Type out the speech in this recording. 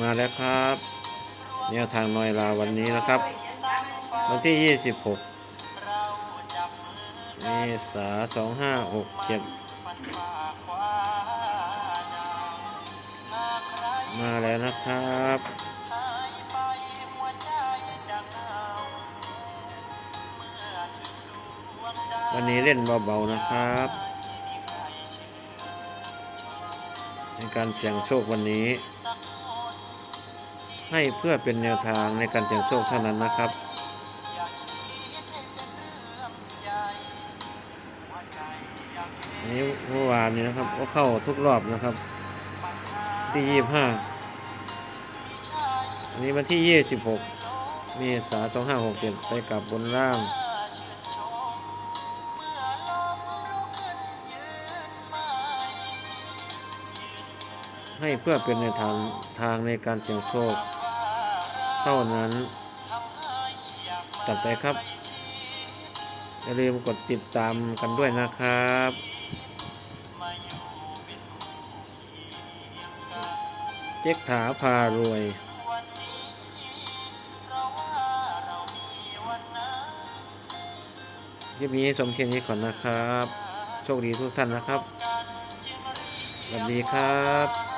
มาแล้วครับแนวทางนอยลาวันนี้นะครับ วันที่ 26เมษา2567 มาแล้วนะครับวันนี้เล่นเบาๆนะครับ ในการเสี่ยงโชควันนี้ ให้เพื่อเป็นแนวทางในการเสี่ยงโชคเท่านั้นนะครับอันนี้เมื่อวานนี้นะครับก็เข้าทุกรอบนะครับ ที่ยี่บห้าอันนี้วันที่ยี่สิบหกเมษาสองห้าหกเจ็ดไปกลับบนล่าง ให้เพื่อเป็นในทางทางในการเสี่ยงโชค เท่านั้นจัดไปครับ อย่าลืมกดติดตามกันด้วยนะครับเจ๊กถาพารวยคลิปนี้สมเพียงนี้ก่อนนะครับ โชคดีทุกท่านนะครับ สวัสดีครับ